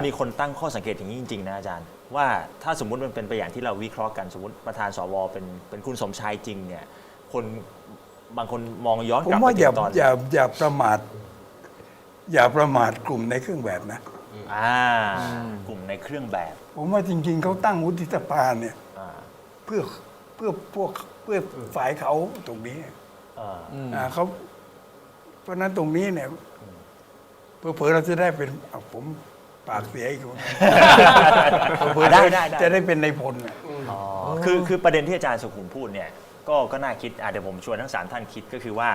มีคนตั้งข้อสังเกตอย่างนี้จริง ๆ นะอาจารย์ ว่าถ้าสมมุติมันเป็นไปอย่างที่เราวิเคราะห์กันสมมติประธานสวเป็นเป็นคุณสมชายจริงเนี่ยคนบางคนมองย้อนผกมลับไปว่าอย่าถึงตอนอย่าอย่าประมาทอย่าประมาทกลุ่มในเครื่องแบบนะ อ่ากลุ่มในเครื่องแบบผมว่าจริง ๆ เขาตั้งวุฒิสภาเนี่ย อ่าเพื่อเพื่อพวกเพื่อฝ่ายเขาตรงนี้อ่าอ่าเขาเพราะฉะนั้นตรงนี้เนี่ยเพื่อเผื่อๆเราจะได้เป็นอ้าวผม ปากเสียอีกคนเผื่อๆได้จะได้ได้ จะได้เป็นในพลน่ะ อ๋อคือคือประเด็นที่อาจารย์สุขุมพูดเนี่ยก็ก็น่าคิดอะเดี๋ยวผมชวนทั้งสามท่านคิดก็คือว่า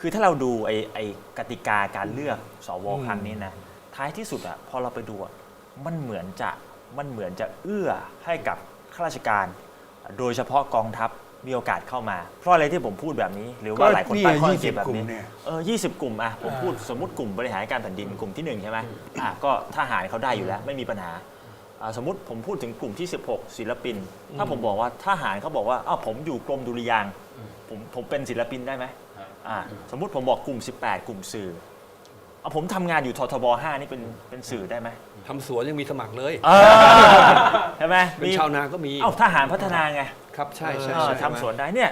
คือถ้าเราดูไอ้ไอ้กติกาการเลือกสวครั้งนี้นะท้ายที่สุดอะพอเราไปดูอะมันเหมือนจะมันเหมือนจะเอื้อให้กับข้าราชการ โดยเฉพาะกองทัพ มีโอกาสเข้ามา เพราะอะไรที่ผมพูดแบบนี้ หรือว่าก็หลายคนนี่ตั้งข้อยี่สังเกสิตบแบบกลุ่มนี้เนี่ยเออยี่สิบกลุ่มอะผมพูดสมมติกลุ่มบริหารการแผ่นดินกลุ่มที่หนึ่งใช่ไหมอะก็ทหารเขาได้อยู่แล้วไม่มีปัญหาอ่าสมมติผมพูดถึงกลุ่มที่ 16 ศิลปิน ถ้าผมบอกว่าทหารเขาบอกว่าอ้าวผมอยู่กรมดุริยางค์ผมผมเป็นศิลปินได้ไหมอ่าสมมุติผมบอกกลุ่ม 18 กลุ่มสื่อเอาผมทำงานอยู่ททบ5นี่เป็นเป็นสื่อได้ไหม ทำสวนยังมีสมัครเลย เออใช่ไหมเป็นชาวนาก็มีเอ้าทหารพัฒนาไงครับใช่ใช่เออใช่ทำสวนได้เนี่ย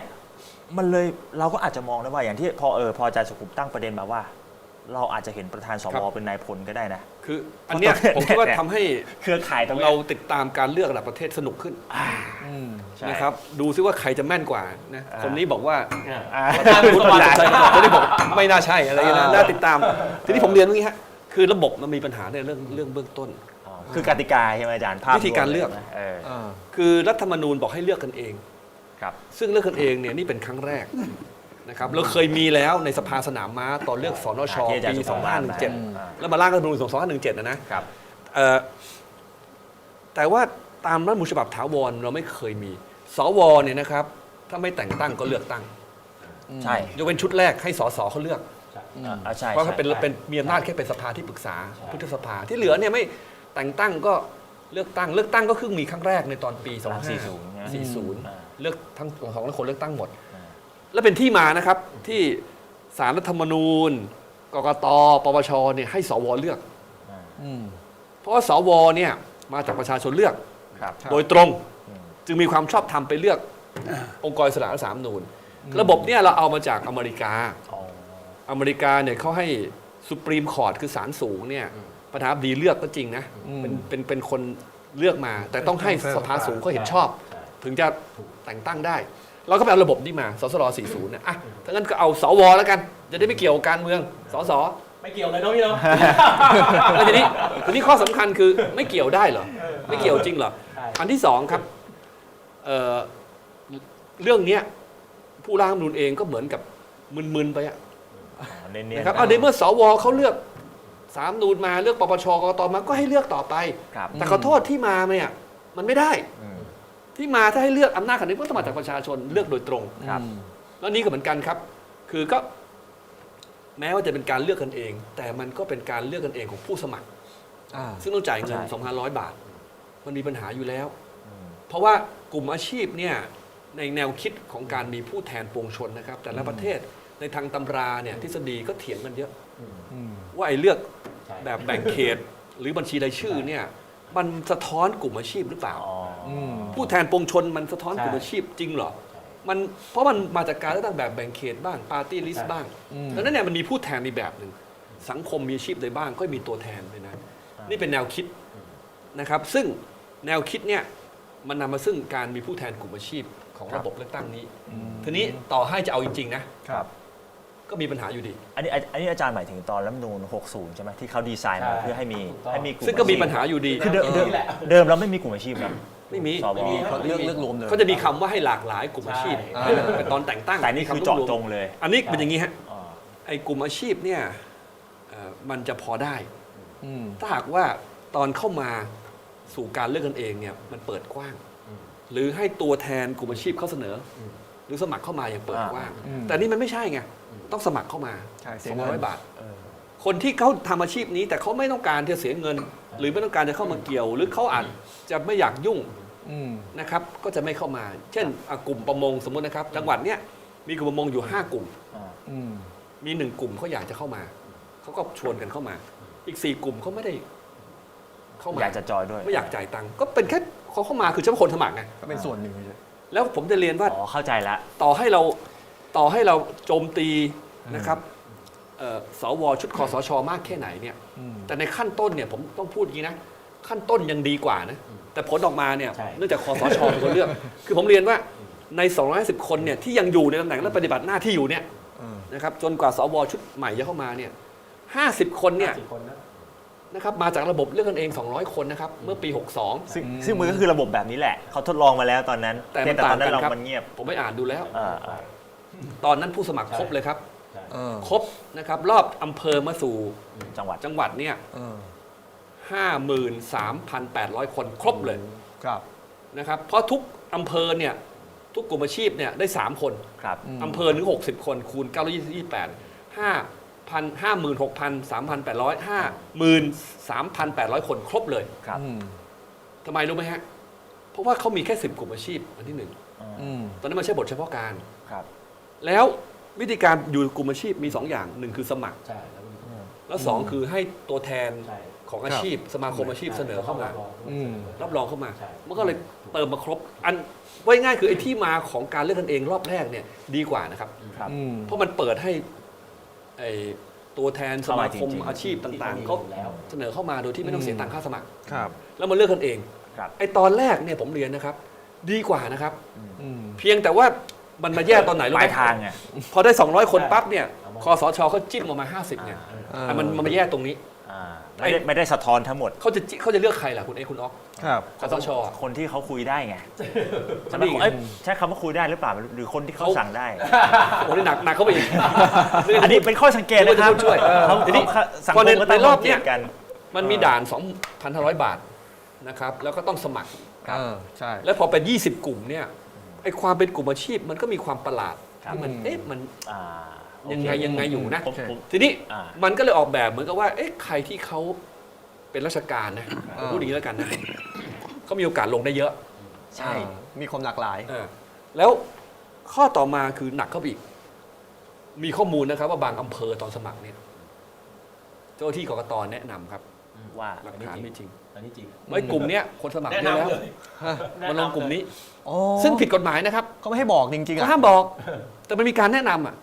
มันเลยเราก็อาจจะมองได้ว่าอย่างที่พอเออพออาจารย์สุขุมตั้งประเด็นมาว่า เราอาจจะเห็นประธานสวเป็นนายพลก็ได้นะ คืออันเนี้ยผมคิดว่าทำให้ เครือข่ายตรงนี้ย เราติดตามการเลือกระดับประเทศสนุกขึ้นใช่ นะครับดูซิว่าใครจะแม่นกว่านะอ่า คนนี้บอกว่าอ่า ประธานวุฒิสภาใช่คนนี้บอกไม่น่าใช่อะไรอย่างเงี้ยนะอ่าน่าติดตามทีนี้ผมเรียนว่างี้ฮะ คือระบบมันมีปัญหาในเรื่องเรื่องเบื้องต้น อ๋อคือกติกาใช่ไหมอาจารย์ภาพวิธีการเลือกวมยนะเออคือรัฐธรรมนูญบอกให้เลือกกันเอง ครับซึ่งเลือกกันเองเนี่ยนี่เป็นครั้งแรกนะครับเราเคยมีแล้วในสภาสนามม้าตอนเลือกสนชที่อาจารย์ปี สุขุมว่ามา2517 แล้วมาร่างรัฐธรรมนูญ2517 นะนะครับ เอ่อแต่ว่าตามรัฐธรรมนูญฉบับถาวรเราไม่เคยมี สวเนี่ยนะครับ ถ้าไม่แต่งตั้งก็เลือกตั้ง ใช่ ยกเป็นชุดแรกให้สสเขาเลือก อ่าใช่เพราะเขาเป็นใช่ เป็นมีอำนาจแค่เป็นสภาที่ปรึกษาพุทธสภาที่เหลือเนี่ยไม่แต่งตั้งก็เลือกตั้งเลือกตั้งก็คือมีครั้งแรกในตอนปีสองสี่25ศูนย์40 เลือกทั้งสองคนเลือกตั้งหมด อ่า และเป็นที่มานะครับที่สารรัฐธรรมนูญกกตปปชเนี่ยให้สวเลือกเพราะว่าสวเนี่ยมาจากประชาชนเลือก ครับโดยตรงอืมจึงมีความชอบธรรมไปเลือกองค์กรอิสระและสามนูนระบบเนี่ยเราเอามาจากอเมริกา อ๋ออเมริกาเนี่ยเขาให้สุปรีมคอร์ t คือศาลสูงเนี่ยประธานาธิบดีเลือกก็จริงนะเป็นเป็นเป็นคนเลือกมา แต่ต้องให้สภาสูงเขาเห็นชอบ ถึงจะแต่งตั้งได้ เราก็ไปเอาระบบนี้มาสสร40เนี่ยอะถ้างั้นก็เอาสวแล้วกัน จะได้ไม่เกี่ยวกับการเมืองสสไม่เกี่ยวเลยเนาะพี่เนาะแล้วทีนี้ทีนี้ข้อสำคัญคือไม่เกี่ยวได้เหรอไม่เกี่ยวจริงเหรอใช่อันที่สองครับเอ่อเรื่องเนี้ยผู้ร่างรัฐธรรมนูญเองก็เหมือนกับมึนๆไปอะอ๋อ เน้นๆนะครับเอาในเมื่อสวเขาเลือกสามนูนมาเลือกปปชกตมาก็ให้เลือกต่อไป ครับแต่ขอโทษที่มาเนี่ยมันไม่ได้อืม ที่มาถ้าให้เลือกอำนาจขนาดนี้ก็ต้องมาจากประชาชนเลือกโดยตรง ครับ แล้วนี้ก็เหมือนกันครับ คือก็แม้ว่าจะเป็นการเลือกกันเอง แต่มันก็เป็นการเลือกกันเองของผู้สมัครซึ่งต้องจ่ายเงิน ใช่ 2,500 บาท มันมีปัญหาอยู่แล้ว อืม เพราะว่ากลุ่มอาชีพเนี่ยในแนวคิดของการมีผู้แทนปวงชนนะครับ แต่ละประเทศ ในทางตำราเนี่ยทฤษฎีก็เถียงกันเยอะ ว่าไอ้เลือกใช่แบบแบ่งเขตหรือบัญชีรายชื่อเนี่ยมันสะท้อนกลุ่มอาชีพหรือเปล่าอ๋ออผู้แทนปวงชนมันสะท้อนใช่กลุ่มอาชีพจริงเหรอมันเพราะมันมาจากการเลือกตั้งแบบแบ่งเขตบ้างปาร์ตี้ลิสต์บ้างดังนั้นเนี่ยมันมีผู้แทนในแบบหนึ่งสังคมมีอาชีพใดบ้างก็มีตัวแทนเลยนะนี่เป็นแนวคิดนะครับ ซึ่งแนวคิดเนี่ยมันนำมาซึ่งการมีผู้แทนกลุ่มอาชีพของระบบเลือกตั้งนี้ ทีนี้ต่อให้จะเอาจริงๆนะครับ ก็มีปัญหาอยู่ดี อันนี้อันนี้อาจารย์หมายถึงตอนรัฐธรรมนูญ60 ใช่ไหมที่เขาดีไซน์มาใช่เพื่อให้มีถูกต้องให้มีกลุ่มซึ่งก็มีอาชีพปัญหาอยู่ดีคือเดิมเดิมนี่แหละเดิมเราไม่มีกลุ่มอาชีพนะไม่มีสวไม่มีครับเลือกเลือกรวมเลยเขาจะมีคำว่าให้หลากหลายกลุ่มอาชีพใช่เป็นตอนแต่งตั้งแต่นี่คือเจาะจงเลย อันนี้เป็นอย่างนี้ฮะอ๋อไอ้กลุ่มอาชีพเนี่ยเอ่อมันจะพอได้ถ้าหากว่าตอนเข้ามาสู่การเลือกกันเองเนี่ยมันเปิดกว้าง หรือให้ตัวแทนกลุ่มอาชีพเขาเสนออ หรือสมัครเข้ามาอย่างเปิดกว้างแต่นี่มันไม่ใช่ไง ต้องสมัครเข้ามาใช่เสีสยองเงินร้อยบาทคนที่เขาทำอาชีพนี้แต่เขาไม่ต้องการที่จะเสียเงิน หรือไม่ต้องการจะเข้ามาเกี่ยว หรือเขาอาจจะไม่อยากยุ่งนะครับ ก็จะไม่เข้ามา เช่นอะกลุ่มประมงสมมตินะครับ จังหวัดเนี้ยมีกลุ่มประมงอยู่ห้ากลุ่ม อ่ามีหนึ่งกลุ่มเขาอยากจะเข้ามา เขาก็ชวนกันเข้ามา อีกสี่กลุ่มเขาไม่ได้ เข้ามาอยากจะจอยด้วย ไม่อยากจ่ายตังค์ก็เป็นแค่เขาเข้ามาคือเฉพาะคนสมัครไงก็เป็นส่วนหนึ่งเฉย แล้วผมจะเรียนว่าอ๋อเข้าใจละต่อให้เราต่อให้เราโจมตีนะครับเอ่อสวชุดคอสชมากแค่ไหนเนี่ยอืมแต่ในขั้นต้นเนี่ยผมต้องพูดอย่างนี้นะขั้นต้นยังดีกว่านะแต่ผลออกมาเนี่ยใช่เนื่องจากคอสชเป็นคนเลือก คือผมเรียนว่าใน 250 คนเนี่ยที่ยังอยู่ในตำแหน่งและปฏิบัติหน้าที่อยู่เนี่ยอืมนะครับจนกว่าสวชุดใหม่จะเข้ามาเนี่ย 50 คนเนี่ย นะครับมาจากระบบเลือกกันเอง 200 คนนะครับเมื่อปี 62 ซึ่งซึ่งมันก็คือระบบแบบนี้แหละ เขาทดลองมาแล้วตอนนั้นแต่เพีมัยงนแต่ตต่าองนนั้นกันเราครับ มันเงียบผมไปอ่านดูแล้ว อ่าอ่า ตอนนั้นผู้สมัครครบเลยครับ เออครบนะครับรอบอำเภอมาสู่จังหวัดจังหวัดเนี่ยเออ53,800 คนครบเลยครับ นะครับเพราะทุกอำเภอเนี่ยทุกกลุ่มอาชีพเนี่ยได้ 3 คน ครับอืมอำเภอหนึ่ง60 คนคูณ 9 2 8 5 5 6 0 0 3,800 53,800คนครบเลยครับอืมทำไมรู้ไหมฮะ เพราะว่าเขามีแค่10กลุ่มอาชีพอันที่หนึ่งอืมตอนนั้นมันใช่บทเฉพาะการ ครับแล้ววิธีการอยู่กลุ่มอาชีพมี 2 อย่างหนึ่งคือสมัคร ใช่แล้วมันแล้วสองคือให้ตัวแทนใช่ของอาชีพ สมาคมอาชีพเสนอเข้ามา อืม รับรองเข้ามา ใช่ มันก็เลยเติมมาครบ อันไว้ง่ายคือไอ้ที่มาของการเลือกกันเองรอบแรกเนี่ยดีกว่านะครับ ครับ อืมเพราะมันเปิดให้ ไอ้ตัวแทนสมาคมเข้ามาจริงๆอาชีพต่างๆเขาแล้วเสนอเข้ามาโดยที่ไม่ต้องเสียตังค่าสมัครครับ แล้วมาเลือกกันเองครับไอ้ตอนแรกเนี่ยผมเรียนนะครับ ดีกว่านะครับอืมเพียงแต่ว่ามันมาแย่ตอนไหนรู้ปไหมลายทางไงพอได้ 200 คนปั๊บเนี่ยคอสชเขาจิ้มออกมา 50เนี่ยอ่าอะมันมันมาแย่ตรงนี้ อ่าไม่ได้ไม่ได้สะท้อนทั้งหมดเขาจะจิเขาจะเลือกใครล่ะคุณเอคุณอ๊อกครับคอสชอะ คนที่เขาคุยได้ไงใช่ไหมนี่ไงเอ้ยใช้คำว่าคุยได้หรือเปล่าหรือคนที่เขาเขา สั่งได้ โอ้โหนี่หนักหนักเข้าไปอีก อันนี้เป็นข้อสังเกตนะครับช่วยเขาทีนี้เขาสังพอคในมก็ต้องในรอบเนี้ยสังกตกัน มันมีด่าน 2,500 บาทนะครับ แล้วก็ต้องสมัคร เออใช่ แล้วพอเป็น 20 กลุ่มเนี่ยไอความเป็นกลุ่มอาชีพมันก็มีความประหลาดครับ ที่มันอืมเอ๊ะมันอ่าโอ ยังเคไงยังไงอยู่นะ ผมผม ทีนี้อ่ามันก็เลยออกแบบเหมือนกับว่า เอ๊ะใครที่เขาเป็นราชการนะอ่าพูดอย่างนี้แล้วกันนะเขามีโอกาสลงได้เยอะ ใช่เออมีความหลากหลาย เออแล้วข้อต่อมาคือหนักเข้าไปอีก มีข้อมูลนะครับ ว่าบางอำเภอตอนสมัครเนี่ยเจ้าหน้าที่กกตแนะนำครับว่าหลักฐานมีจริงอันนี้จริงไว้กลุ่มเนี้ยคนสมัครแนะเยอะแล้วนำเลยมาลงกลุ่มนี้อ๋อซึ่งผิดกฎหมายนะครับเขาไม่ให้บอกจริงๆก็อะห้ามบอก แต่มันมีการแนะนำอะ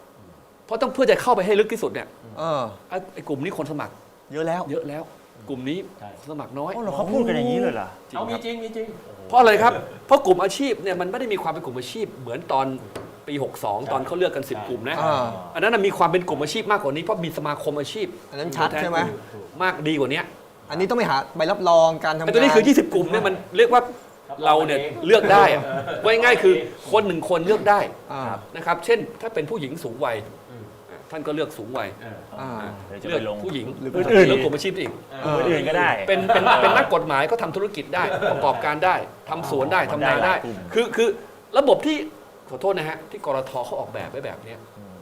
เพราะต้องเพื่อจะเข้าไปให้ลึกที่สุดเนี่ยเออ ไอ้ไอ้กลุ่มนี้คนสมัครเยอะแล้วเยอะแล้ว กลุ่มนี้ใช่คนสมัครน้อยโอ้เหรอเขาพูดกันอย่างนี้เลยเหรอ จริงเอาคมีรับจริงมีจริง เพราะอะไรครับ เพราะกลุ่มอาชีพเนี่ยมันไม่ได้มีความเป็นกลุ่มอาชีพ เหมือนตอนปี 62 ตอนเขาเลือกกัน 10 กลุ่มนะ อ่า อันนั้นนะมีความเป็นกลุ่มอาชีพมากกว่านี้เพราะมีสมาคมอาชีพอันนั้นชัดใช่ไหม มากดีกว่านี้อันนี้ต้องไปหาใบรับรองการทำงาน ไอ้ตัวนี้คือ 20 กลุ่มเนี่ยมันเรียกว่าเราเนี่ยเลือกได้อะไว้ง่ายคือคนหนึ่งคนเลือกได้อ่า นะครับ เช่นถ้าเป็นผู้หญิงสูงวัยอืมอะ ท่านก็เลือกสูงวัยเอออ่าเดี๋ยวจะเลืไปอกลงผู้หญิงหรืออื่นๆเลือกกลุ่มอาชีพอีก เอออื่นๆก็ได้ เป็นเป็นเป็นนักกฎหมายก็ทำธุรกิจได้ประกอบการได้ทำสวนได้ทำนาได้หได้ลายกลุ่มคือคือระบบที่ขอโทษนะฮะที่กรทเขาออกแบบไว้แบบเนี้ย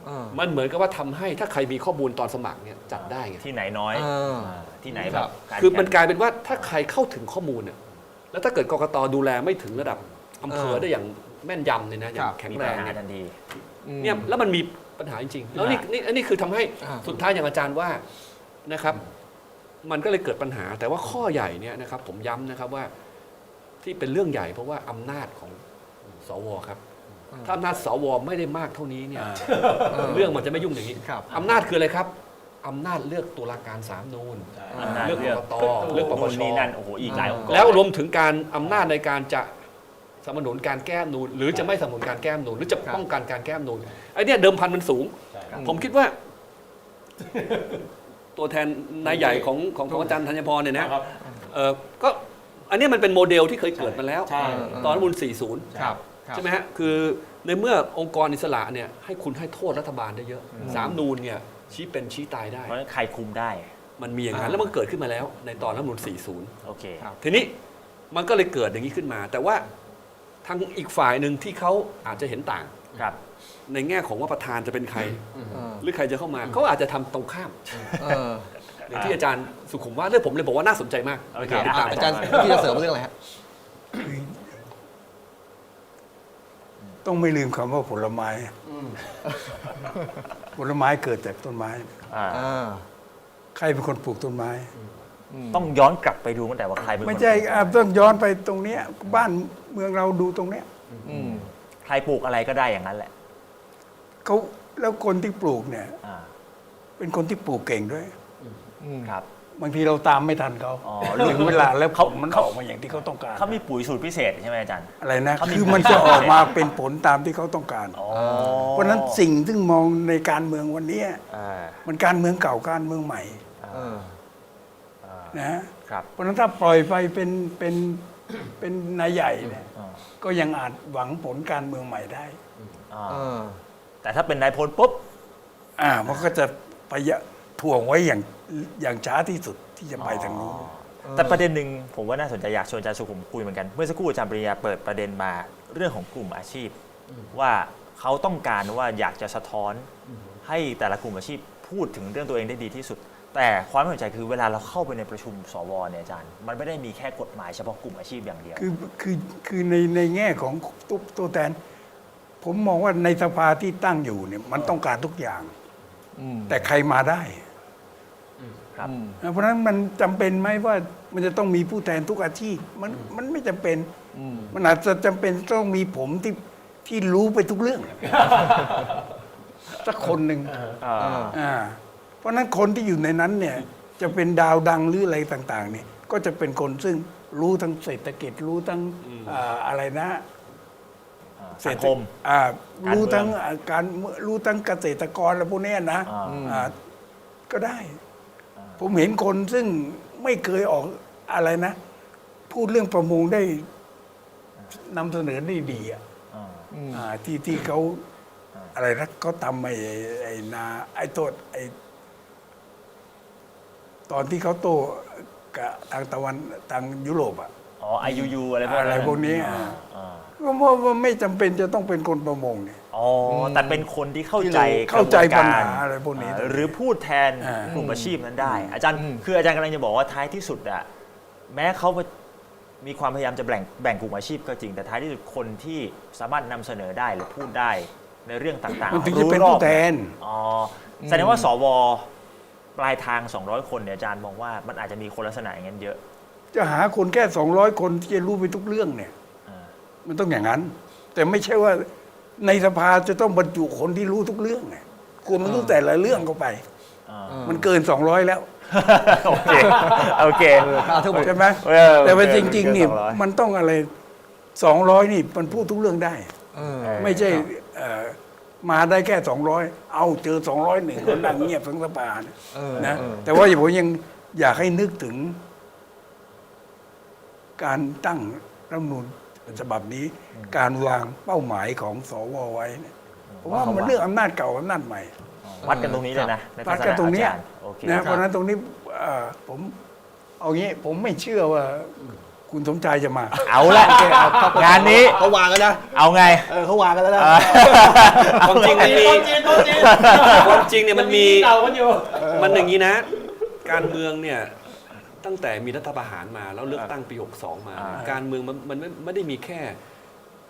อ่ามันเหมือนกับว่าทำให้ถ้าใครมีข้อมูลตอนสมัครเนี่ยจัดได้ไงที่ไหนน้อยอ่า อ่าที่ไหนคแบรับบการคือมันแข่งกลายเป็นว่าถ้าใครเข้าถึงข้อมูลเนี่ยแล้วถ้าเกิดกกตดูแลไม่ถึงระดับอำเภอเออได้อย่างแม่นยำเนี่ยนะอย่าครังบแข็งมีแรปัญงหาเนี่ยทันที อืมเนี่ยแล้วมันมี ปัญหาจริงๆแล้วนี่นี่อันนี้คือทำให้อ่า สุดท้ายอย่างอาจารย์ว่านะครับ มันก็เลยเกิดปัญหา แต่ว่าข้อใหญ่เนี่ยนะครับ ผมย้ำนะครับว่าที่เป็นเรื่องใหญ่เพราะว่าอำนาจของสวครับ ถ้าอำนาจสวไม่ได้มากเท่านี้เนี่ยเออเรื่องมันจะไม่ยุ่งอย่างนี้ครับ อำนาจคืออะไรครับอำนาจเลือกตุลาการสามนูน อำนาจเลือกเลือกกกตเลือกปปนู่นชนี่นั่นโอ้โหอีกหลายองค์กรแล้วรวมถึงการอำนาจในการจะ สนับสนุนการแก้รัฐธรรมนูนหรือจะไม่สนับสนุนการแก้รัฐธรรมนูนหรือจะครับป้องกันการแก้รัฐธรรมนูนไอ้เนี่ยเดิมพันมันสูงใช่ผมคิดว่า ตัวแทนนายใหญ่ของของของอาจารย์ธัญพรเนี่ยนะครับเออก็อันเนี้ยมันเป็นโมเดลที่เคยเกิดมาแล้วใช่ตอนรัฐธรรมนูล40ครับครับใช่ไหมฮะ คือในเมื่อองค์กรอิสระเนี่ยให้คุณให้โทษรัฐบาลได้เยอะสามนูนเนี่ยชี้เป็นชี้ตายได้ เพราะฉะนั้นใครคุมได้ มันมีอย่างนั้นอ่าแล้วมันเกิดขึ้นมาแล้ว ในตอนรัฐธรรมนูล40 โอเคครับทีนี้มันก็เลยเกิดอย่างนี้ขึ้นมา แต่ว่า ทางอีกฝ่ายหนึ่งที่เขาอาจจะเห็นต่าง ครับ ในแง่ของว่าประธานจะเป็นใครเออหรือใครจะเข้ามาเขาอาจจะทำตรงข้ามเอออย่างที่อาจารย์สุขุมว่าเรื่องผมเลยบอกว่าน่าสนใจมากโอเคในการติดตามอะอาจารย์ที่จะเสริมเรื่องอะไรฮะ ต้องไม่ลืมคำว่าผลไม้ ผลไม้เกิดจากต้นไม้ อ่าอ่า ใครเป็นคนปลูกต้นไม้ ต้องย้อนกลับไปดูตั้งแต่ว่าใครเป็นคนไม่ใช่อะต้องย้อนไปตรงเนี้ยบ้าน เมืองเราดูตรงเนี้ยอืมใครปลูกอะไรก็ได้อย่างนั้นแหละเขาแล้วคนที่ปลูกเนี่ย อ่าเป็นคนที่ปลูกเก่งด้วยอืมครับ บางทีเราตามไม่ทันเขาอ๋อถึงเวลาแล้วเขาผลมันเขาออกมาอย่างที่เขาต้องการเขามีปุ๋ยสูตรพิเศษใช่ไหมอาจารย์ อะไรนะเขามี คือมันจะออกมาเป็นผลตามที่เขาต้องการ อ๋อเพราะฉะนั้นสิ่งที่มองในการเมืองวันเนี้ยอ่ามันการเมืองเก่าการเมืองใหม่เอออ่านะฮะครับ เพราะฉะนั้นถ้าปล่อยไปเป็นเป็น เป็นนายใหญ่เนี่ยอ่าก็ยังอาจหวังผลการเมืองใหม่ได้ อ่าเออแต่ถ้าเป็นนายพลปุ๊บ อ่ามันก็จะไปยะถ่วงไว้อย่างอย่างช้าที่สุดที่จะไปทางนู้น แต่ประเด็นหนึ่งผมว่าน่าสนใจอยากชวนอาจารย์สุขุมคุยเหมือนกัน เมื่อสักครู่อาจารย์ปริญญาเปิดประเด็นมาเรื่องของกลุ่มอาชีพ ว่าเขาต้องการว่าอยากจะสะท้อนให้แต่ละกลุ่มอาชีพ พูดถึงเรื่องตัวเองได้ดีที่สุด แต่ความน่าสนใจคือเวลาเราเข้าไปในประชุมสวเนี่ยอาจารย์ มันไม่ได้มีแค่กฎหมายเฉพาะกลุ่มอาชีพอย่างเดียว คือคือคือในในแง่ของตัวตัวแทน ผมมองว่าในสภาที่ตั้งอยู่เนี่ยมันต้องการทุกอย่าง อืมแต่ใครมาได้ ครับ อืม เพราะฉะนั้นมันจำเป็นไหมว่ามันจะต้องมีผู้แทนทุกอาชีพมันมันไม่จำเป็น อืม มันอาจจะจำเป็นต้องมีผมที่ที่รู้ไปทุกเรื่อง สักคนหนึ่งอ่าอ่าเพราะฉะนั้นคนที่อยู่ในนั้นเนี่ยจะเป็นดาวดังหรืออะไรต่างๆเนี่ยก็จะเป็นคนซึ่งรู้ทั้งเศรษฐกิจรู้ทั้งอ่าอะไรนะสังคมอ่าการเมืองรู้ทั้งอ่าการรู้ทั้งเกษตรกรและพวกเนี้ยนะอ่าอ่าก็ได้ ผมเห็นคนซึ่งไม่เคยออกอะไรนะ พูดเรื่องประมงได้นำเสนอได้ดีอะอ่าอ่าที่ที่เขา อะไรนะเขาทำไอ้ไอ้ไอ้นาไอ้โตดไอ้ตอนที่เขาโตกับทางตะวันทางยุโรปอะอ๋อ IUU อะไรพวกนั้นอะไรพวกนี้อ่าอ่า อ่าก็ว่าว่าไม่จำเป็นจะต้องเป็นคนประมงเนี่ย อ๋ออแต่เป็นคนที่เข้าใจเข้าใจกระบวนกปัญหาอะไรพวกนี้อ่าหรือพูดแทนอ่ากลุ่มอาชีพนั้นได้ อาจารย์คืออาจารย์กำลังจะบอกว่าท้ายที่สุดอะแม้เขามีความพยายามจะแบ่งแบ่งกลุ่มอาชีพก็จริง แต่ท้ายที่สุดคนที่สามารถนำเสนอได้หรือพูดได้ ในเรื่องต่างๆมันถึงจะเป็นรู้รอบผู้แทน อ๋อแสดงว่าสวปลายทาง 200 คนเนี่ยอาจารย์มองว่ามันอาจจะมีคนลักษณะอย่างนั้นเยอะ จะหาคนแค่สองร้อยคนที่จะรู้ไปทุกเรื่องเนี่ยอ่ามันต้องอย่างนั้น แต่ไม่ใช่ว่าในสภาจะต้องบรรจุคนที่รู้ทุกเรื่องไงคุณมันรู้แต่ละเรื่องเข้าไปอ่ามันเกินสองร้อยแล้ว โอเคโอเคเออถ้าเอาทั้งหมดใช่ไหมเออแต่ว่าเกิจนริงเกินๆนี่200มันต้องอะไรสองร้อยนี่มันพูดทุกเรื่องได้เออไม่ใช่เอ่อ มาได้แค่สองร้อยเอาเจอสองร้อยหนึ่งคนดังเงียบทั้งสภานะเออนะเออ แต่ว่าผมยังอยากให้นึกถึง การตั้งรัฐธรรมนูญฉบับนี้ การวางเป้าหมายของสวไว้เนี่ยผมว่ามันเรื่องอำนาจเก่าอำนาจใหม่ วัดกันตรงนี้เลยนะในวัดกันตรงเนี้ยทัศะอาจาโอเคนะเพราะฉะนั้นตรงนี้เอ่อผมเอางี้ผมไม่เชื่อว่า คุณสมชายจะมา เอาละงานนี้เขาวางกันนะเอาไง เออเขาวางกันแล้วนะ ความจริงมันมีความจริงเนี่ยมันมีเก่ากันอยู่ มันอย่างนี้นะ การเมืองเนี่ย ตั้งแต่มีรัฐประหารมาแล้วเลือกตั้งปี 62 มา อ่าการเมืองมันมันไม่ไม่ได้มีแค่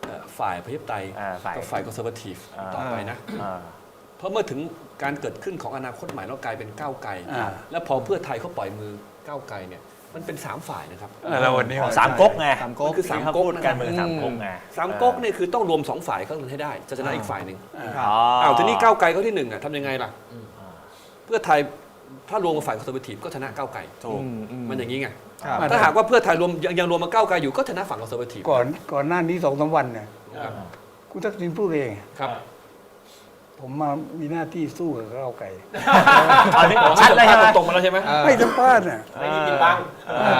เอ่อฝ่ายประชาธิปไตยอ่าฝ่ายกับฝ่ายคอนเซอร์วทีฟอ่า ต่อไปนะ อ่า เพราะเมื่อถึงการเกิดขึ้นของอนาคตใหม่แล้วกลายเป็นก้าวไกล อ่า แล้วพอเพื่อไทยเขาปล่อยมือก้าวไกลเนี่ย มันเป็นสามฝ่ายนะครับแล้ววันนี้ของสามก๊กไงสามก๊กคือสามที่เขาก๊กพูดนะการเมืองสามก๊กไงสามก๊กเนี่ยคือต้องรวมสองฝ่ายเข้ากันให้ได้ จะชนะอีกฝ่ายหนึ่งอ๋ออ้าวทีนี้ก้าวไกลเขาที่หนึ่งอะทำยังไงล่ะ เพื่อไทยถ้ารวมกับฝ่ายคอนเซอร์วทีฟก็ชนะก้าวไกลถูกอืมอืมมันอย่างนี้ไงครับถ้าหากว่าเพื่อไทยรวมยังยังรวมมาก้าวไกลอยู่ก็ชนะฝั่งคอนเซอร์วทีฟก่อนก่อนหน้านี้สองสามวันเนี่ยคุณทักษิณพูดเองครับ ผมมามีหน้าที่สู้กับก้าวไกลอันนี้ชัดเลยใช่ไหมตรงมาแล้วใช่ไหมเออให้สัมภาษณ์น่ะไม่มีปิดบัง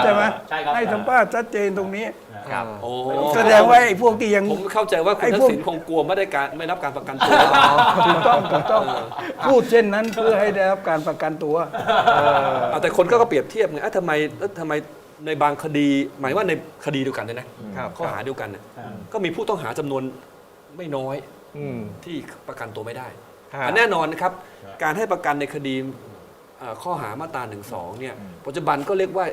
ใช่ไหมใช่ครับให้สัมภาษณ์ชัดเจนตรงนี้ ครับโอ้แสดงว่าไอ้พวกที่ยัง ผมเข้าใจว่าคุณไอ้ทัพกวกษิณคงกลัวไม่ได้การไม่รับการประกันตัวหรือเปล่าถูกต้องถูกต้องพูดเช่นนั้นเพื่อให้ได้รับการประกันตัว เอาแต่คนก็เปรียบเทียบไงเอ้าทำไมเอ้าทำไมในบางคดี หมายว่าในคดีเดียวกันเนี่ยนะครับ ข้อหาเดียวกันเนี่ยก็มีผู้ต้องหาจำนวนไม่น้อย อืม ที่ประกันตัวไม่ได้ครับอันแน่นอนนะครับ การให้ประกันในคดีเอ่อข้อหามาตราหนึ่งสองเนี่ย ปัจจุบันก็เรียกว่า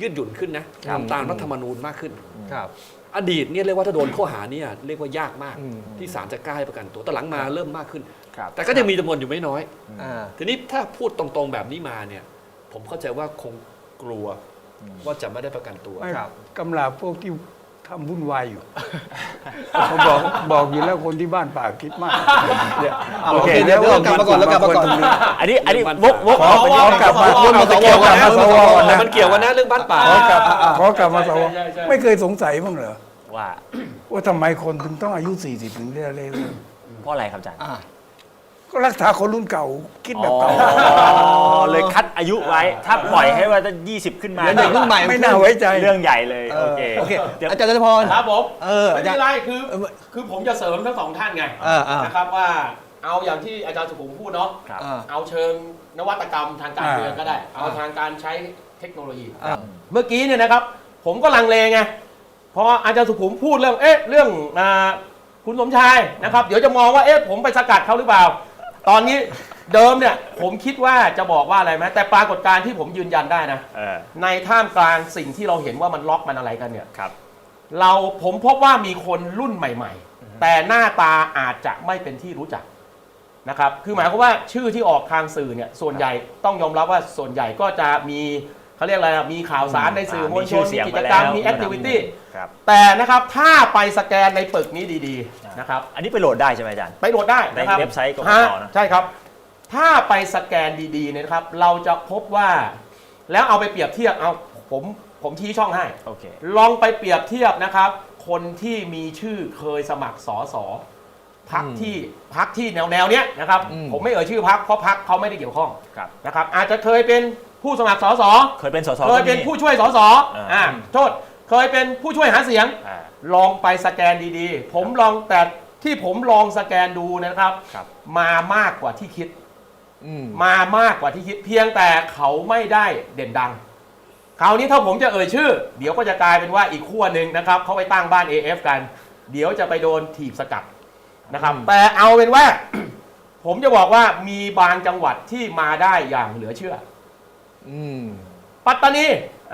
ยืดหยุ่นขึ้นนะครับตามรัฐธรรมนูญมากขึ้น ครับ อดีตเนี่ยเรียกว่าถ้าโดนข้อหาเนี่ยเรียกว่ายากมาก อืม ที่ศาลจะกล้าให้ประกันตัวแต่หลังมาเริ่มมากขึ้น ครับ แต่ก็จะมีจำนวนอยู่ไม่น้อย อ่า ทีนี้ถ้าพูดตรงๆแบบนี้มาเนี่ย ผมเข้าใจว่าคงกลัวว่าจะไม่ได้ประกันตัว ไม่ครับ กำลาพวกที่ ทำวุ่นวายอยู่ผมบอกบอกอยู่แล้วคนที่บ้านป่าคิดมากเนี่ยโอเคเดี๋ยวเดี๋ยวกลับมาก่อนแล้วกลับมาก่อน อันนี้อันนี้เรื่องวบ้านกวกขอขอขอกลับมาเรื่องขมันอเกี่ยวกกัลันบนะมาสวก่อนนะมันเกี่ยวกันนะเรื่องบ้านป่าขอกลับขอกลับมาสวใช่ใช่ใช่ไม่เคยสงสัยบ้างเหรอว่าว่าทำไมคนถึงต้องอายุ 40 ถึงได้เล่นเพราะอะไรครับอาจารย์อ่า ก็รักษาคนรุ่นเก่าคิดแบบเก่าอ๋อเลยคัดอายุไว้ ถ้าปล่อยให้ว่าจะ20 ขึ้นมา เดี๋ยวเด็กรุ่นใหม่ไม่น่าไว้ใจเรื่องใหญ่เลยเอโออเคโอเคเดี๋ยวอาจารย์จตุพรครับผมเออไม่อาจารย์เป็นไรคือเออคือผมจะเสริมทั้งสองท่านไงเออเออนะครับว่าเอาอย่างที่อาจารย์สุขุมพูดเนาะครับอ่าเอาเชิงนวัตกรรมทางการอ่าเมืองก็ได้ เอาอ่าทางการใช้เทคโนโลยีอ่าเมื่อกี้เนี่ยนะครับ ผมก็ลังเลไงเพราะอาจารย์สุขุมพูดเรื่องเอ๊ะเรื่องอ่าคุณสมชายนะครับ เดี๋ยวจะมองว่าเอ๊ะผมไปสกัดเขาหรือเปล่า ตอนนี้เดิมเนี่ยผมคิดว่าจะบอกว่าอะไรไหมแต่ปรากฏการณ์ที่ผมยืนยันได้นะ เออในท่ามกลางสิ่งที่เราเห็นว่ามันล็อกมันอะไรกันเนี่ย ครับ เราผมพบว่ามีคนรุ่นใหม่ ๆ แต่หน้าตาอาจจะไม่เป็นที่รู้จักนะครับ คือหมายความว่าชื่อที่ออกทางสื่อเนี่ยส่วนใหญ่ต้องยอมรับว่าส่วนใหญ่ก็จะมี เขาเรียกอะไรอะมีข่าวสารในสื่อมวลชนมีกิจกรรมมีแอคทิวิตี้ครับ แต่นะครับถ้าไปสแกนในปึกนี้ดีๆนะครับอันนี้ไปโหลดได้ใช่ไหมอาจารย์ ไปโหลดได้นะครับในเว็บไซต์กกตฮะนะ ใช่ครับ ถ้าไปสแกนดีๆเนี่ยนะครับ เราจะพบว่า แล้วเอาไปเปรียบเทียบเอาผมผมชี้ช่องให้ โอเค ลองไปเปรียบเทียบนะครับ คนที่มีชื่อเคยสมัครสอสอพักอืมที่พักที่แนวแนวๆเนี้ยนะครับ อืม ผมไม่เอ่ยชื่อพักเพราะพักเขาไม่ได้เกี่ยวข้องครับ นะครับ อาจจะเคยเป็น ผู้สมัครสอสอเคยเป็นสสเคยเป็นก็มีผู้ช่วยสอสออ่าอ่าโทษเคยเป็นผู้ช่วยหาเสียงอ่าลองไปสแกนดีๆ ผมลองแต่ที่ผมลองสแกนดูนะครับครับมามากกว่าที่คิดอืมมามากกว่าที่คิดเพียงแต่เขาไม่ได้เด่นดังคราวนี้ถ้าผมจะเอ่ยชื่อ เดี๋ยวก็จะกลายเป็นว่าอีกขั้วหนึ่งนะครับเขาไปตั้งบ้าน AF กัน เดี๋ยวจะไปโดนถีบสกัดนะครับ แต่เอาเป็นว่า ผมจะบอกว่ามีบางจังหวัดที่มาได้อย่างเหลือเชื่อ อืมปัตตานี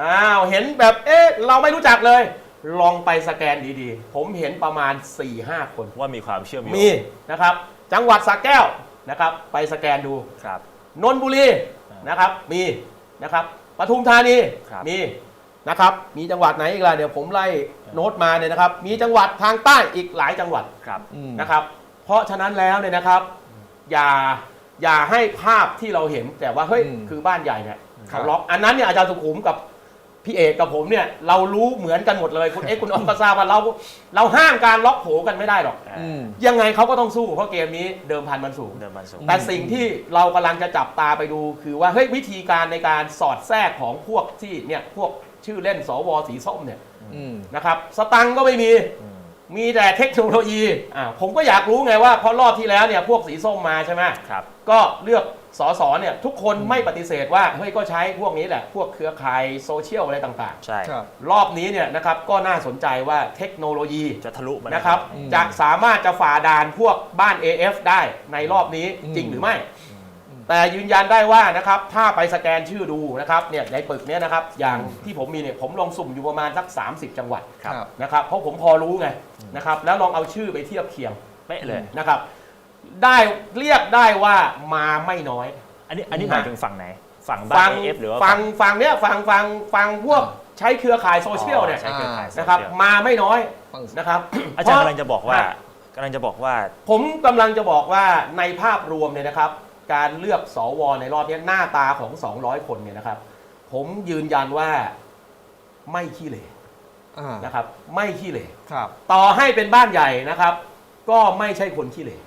อ้าวเห็นแบบเอ๊ะเราไม่รู้จักเลย ลองไปสแกนดีๆ ผมเห็นประมาณ 4-5 คน ว่ามีความเชื่อมโยงมีนะครับ จังหวัดสระแก้วนะครับ ไปสแกนดูครับ นนทบุรีนะครับ มีนะครับปทุมธานีครับ มีนะครับ มีจังหวัดไหนอีกล่ะเดี๋ยวผมไล่โน้ตมาเนี่ยนะครับ มีจังหวัดทางใต้อีกหลายจังหวัด ครับ อืม นะครับ เพราะฉะนั้นแล้วเนี่ยนะครับ อย่าอย่าให้ภาพที่เราเห็นแต่ว่าเฮ้ยอืม คือบ้านใหญ่เนี่ย ครัเขาบล็อกอันนั้นเนี่ยอาจารย์สุขุมกับพี่เอกกับผมเนี่ยเรารู้เหมือนกันหมดเลยคุณเอกคุณออมก็ทราบว่าเราเราห้ามการล็อกโผกันไม่ได้หรอก อืม ยังไงเขาก็ต้องสู้เพราะเกมนี้เดิมพันมันสูง เดิมมันสูง แต่สิ่งที่เรากำลังจะจับตาไปดูคือว่าเฮ้ยวิธีการในการสอดแทรกของพวกที่เนี่ยพวกชื่อเล่นสวสีส้มเนี่ยอืม นะครับสตังค์ก็ไม่มี อืม มีแต่เทคโนโลยีอ่าผมก็อยากรู้ไงว่าเพราะรอบที่แล้วเนี่ยพวกสีส้มมาใช่ไหมครับ ก็เลือกสสเนี่ยทุกคนไม่ปฏิเสธว่าเฮ้ยก็ใช้พวกนี้แหละ พวกเครือข่ายโซเชียลอะไรต่างใช่ ครับ ๆ รอบนี้เนี่ยนะครับก็น่าสนใจว่าเทคโนโลยีจะทะลุมานะครับ อืมจะสามารถจะฝ่าด่านพวกบ้าน AF ได้ในรอบนี้อืม จริงหรือไม่ แต่ยืนยันได้ว่านะครับถ้าไปสแกนชื่อดูนะครับเนี่ยในปึกเนี้ยนะครับอย่างที่ผมมีเนี่ยผมลองสุ่มอยู่ประมาณสัก 30 จังหวัดครับ นะครับเพราะผมพอรู้ไงนะครับแล้วลองเอาชื่อไปเทียบเคียงเป๊ะเลย นะครับ ได้เรียกได้ว่ามาไม่น้อย อันนี้อันนี้อืมหมายถึงฝั่งไหน ฝั่งบ้าฟันเอฟหรือว่าฟังฟังเนี้ยฟังฟังฟังพวกใช้เครือข่ายโซเชียลเนี่ยใช้เครือข่ายโซเชียลนะครับมาไม่น้อยฟังนะครับ อาจารย์เพกำลังจะบอกว่ากำลังจะบอกว่า ผมกำลังจะบอกว่าในภาพรวมเนี่ยนะครับ การเลือกสวในรอบเนี้ยหน้าตาของ 200 คนเนี่ยนะครับ ผมยืนยันว่าไม่ขี้เหร่อ่านะครับ ไม่ขี้เหร่ครับต่อให้เป็นบ้านใหญ่นะครับ ก็ไม่ใช่คนขี้เหร่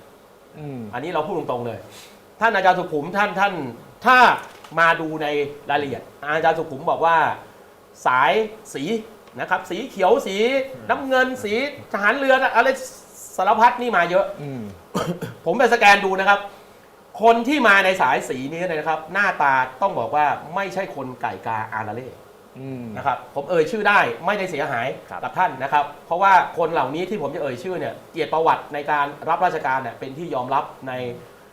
อืมอันนี้เราพูดตรงๆเลย ท่านอาจารย์สุขุมท่านท่าน ถ้ามาดูในรายละเอียด อาจารย์สุขุมบอกว่า สายสีนะครับ สีเขียวสีน้ำเงินสีทหารเรือนะอะไรสารพัดนี่มาเยอะ อืม ผมไปสแกนดูนะครับ คนที่มาในสายสีนี้นะครับ หน้าตาต้องบอกว่าไม่ใช่คนไก่กาอาราเล่อืม นะครับผมเอ่ยชื่อได้ไม่ได้เสียหายครับ กับท่านนะครับ เพราะว่าคนเหล่านี้ที่ผมจะเอ่ยชื่อเนี่ยเกียรติประวัติในการรับราชการเนี่ยเป็นที่ยอมรับใน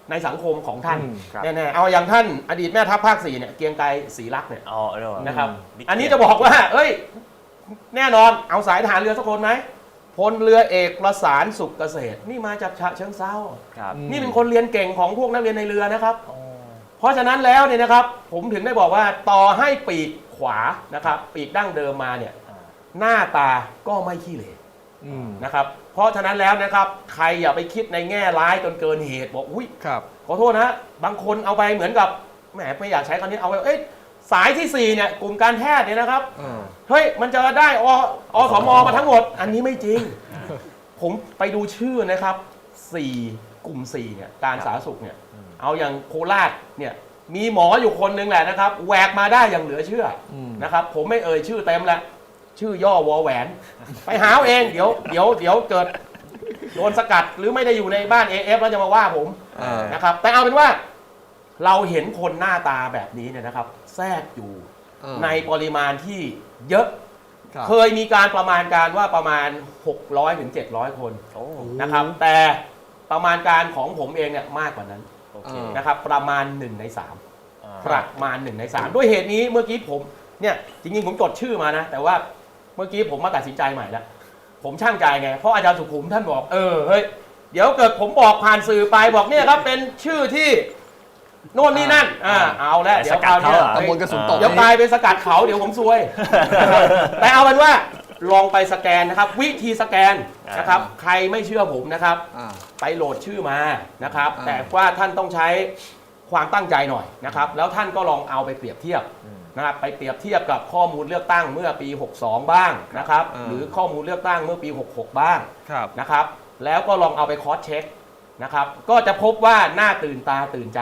ในสังคมของท่านอืมครับ แน่ๆเอาอย่างท่านอดีตแม่ทัพภาคสี่เนี่ยเกรียงไกรศรีรักษ์เนี่ย อ๋อเออนะครับบิ๊กอันนี้เกียรติจะบอกว่า เอ้ย แน่นอน เอาสายทหารเรือสักคนไหม พลเรือเอกประสานสุขเกษตร นี่มาจากฉะเชิงเซาครับอืมนี่เป็นคนเรียนเก่งของพวกนักเรียนในเรือนะครับ เพราะฉะนั้นแล้วเนี่ยนะครับ ผมถึงได้บอกว่าต่อให้ปีกขวานะครับ ปีกดั้งเดิมมาเนี่ยอ่าหน้าตาก็ไม่ขี้เหร่อืมนะครับ เพราะฉะนั้นแล้วนะครับ ใครอย่าไปคิดในแง่ร้ายจนเกินเหตุบอกอุ้ยครับขอโทษนะ บางคนเอาไปเหมือนกับแหมไม่อยากใช้คำนี้เอาไปเอ้ย สายที่สี่เนี่ย กลุ่มการแพทย์เนี่ยนะครับอ่าเฮ้ย มันจะได้ออสมมาทั้งหมด อันนี้ไม่จริง ผมไปดูชื่อนะครับ 4 กลุ่ม 4 เนี่ย การสาธารณสุขเนี่ย เอาอย่างโคราชเนี่ย มีหมออยู่คนหนึ่งแหละนะครับ แหวกมาได้อย่างเหลือเชื่ออม นะครับ ผมไม่เอ่ยชื่อเต็มแล้วชื่อย่อวอแหวน ไปหาเอาเอง เดี๋ยว เดี๋ยว เดี๋ยวเกิดโดนสกัดหรือไม่ได้อยู่ในบ้าน AF แล้วจะมาว่าผม อ่า นะครับแต่เอาเป็นว่า เราเห็นคนหน้าตาแบบนี้เนี่ยนะครับ แทรกอยู่อ่าในปริมาณที่เยอะครับเคยมีการประมาณการว่าประมาณ 600ถึง700 คนโอ้นะครับ แต่ประมาณการของผมเองเนี่ยมากกว่านั้นโอเคอ่านะครับ ประมาณ 1 ใน 3 อ่าประมาณ 1 ใน 3 ด้วยเหตุนี้เมื่อกี้ผมเนี่ยจริงๆผมจดชื่อมานะ แต่ว่าเมื่อกี้ผมมาตัดสินใจใหม่แล้วผมช่างใจไง เพราะอาจารย์สุขุมท่านบอก เออเฮ้ยเดี๋ยวเกิดผมบอกผ่านสื่อไปบอกเนี่ยครับเป็นชื่อที่ โน่นนี่นั่นอ่าเอาแล้วไปเดี๋ยวสกัดคราวนี้เขาเหรอ ตำบลกระสุนตก เดี๋ยวกลายเป็นสกัดเขาเดี๋ยวผมซวย แต่เอาเป็นว่าลองไปสแกนนะครับ วิธีสแกนนะครับ ใครไม่เชื่อผมนะครับ อ่า ไปโหลดชื่อมานะครับ อ่า แต่ว่าท่านต้องใช้ความตั้งใจหน่อยนะครับ แล้วท่านก็ลองเอาไปเปรียบเทียบนะครับไปเปรียบเทียบกับข้อมูลเลือกตั้งเมื่อปี 62 บ้างนะครับหรือข้อมูลเลือกตั้งเมื่อปี 66 บ้างครับ นะครับ แล้วก็ลองเอาไปคอสเช็คนะครับ ก็จะพบว่าน่าตื่นตาตื่นใจ